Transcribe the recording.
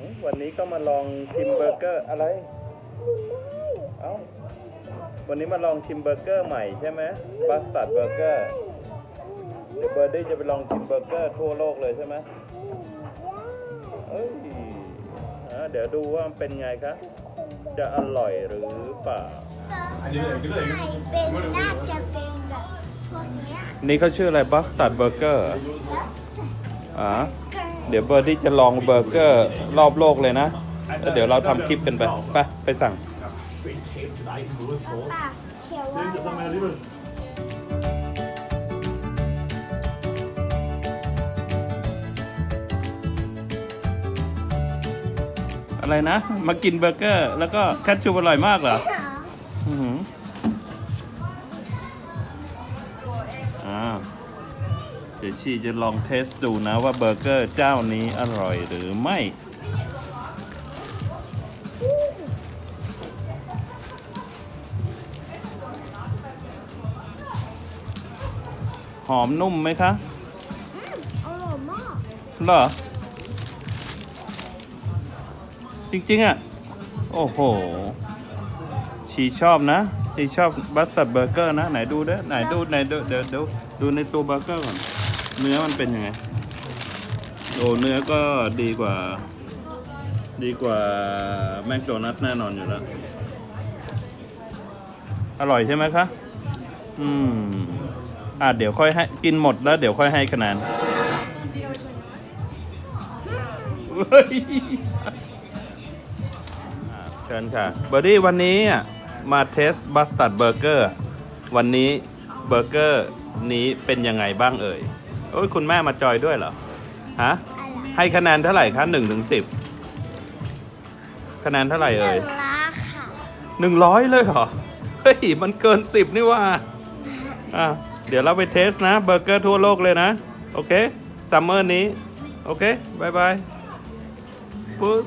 มวันนี้ก็มาลองชิมเบอร์เกอร์อะไร เอ้า วันนี้มาลองชิมเบอร์เกอร์ใหม่ใช่ไหมบัสตัดเบอร์เกอร์เดี๋ยวเบอร์ดี้จะไปลองชิมเบอร์เกอร์ทั่วโลกเลยใช่ไหมเอ้ยอะเดี๋ยวดูว่ามันเป็นไงคะ จะอร่อยหรือเปล่าไข่เป็นน่าจะเป็นแบบพวกเนี้ยนี่เขาชื่ออะไรบัสตัดเบอร์เกอร์อ่า เดี๋ยวเบอร์ดี้จะลองเบอร์เกอร์รอบโลกเลยนะแล้วเดี๋ยวเราทำคลิปกันไปไปไปสั่ง ปากเขียวว่าอะไรนะ มากินเบอร์เกอร์ แล้วก็แคทชูอร่อยมากเหรอ เดี๋ยวชีจะลองเทสดูนะว่าเบอร์เกอร์เจ้านี้อร่อยหรือไม่หอมนุ่มไหมคะอร่อยมากเหรอ จริง ๆ อะ โอ้โห ชีชอบนะ ชีชอบบัสตัดเบอร์เกอร์นะ ไหนดูเด้อไหนดู ไหนดู เดี๋ยวเดี๋ยวดูในตัวเบอร์เกอร์ก่อน เนื้อมันเป็นยังไงโอ้เนื้อก็ดีกว่า ดีกว่าแมคโดนัทแน่นอนอยู่แล้ว อร่อยใช่ไหมคะ อืม อะเดี๋ยวค่อยให้กินหมดแล้วเดี๋ยวค่อยให้คะแนนเฮ้ยเชิญค่ะ เบอร์ดี้วันนี้มาเทสบัสตัดเบอร์เกอร์ วันนี้เบอร์เกอร์นี้เป็นยังไงบ้างเอ่ย โอ้ยคุณแม่มาจอยด้วยเหรอ ฮะอะไรให้คะแนนเท่าไหร่คะหนึ่งถึงสิบคะแนนเท่าไหร่หเอ่นึ่ยงล้านค่ะหนึ่งร้อยเลยเหรอ เฮ้ย มันเกินสิบนี่ว่าอะเดี๋ยวเราไปเทสนะเบอร์เกอร์ทั่วโลกเลยนะ โอเคซัมเมอร์นี้ โอเคบายบายปุ๊บ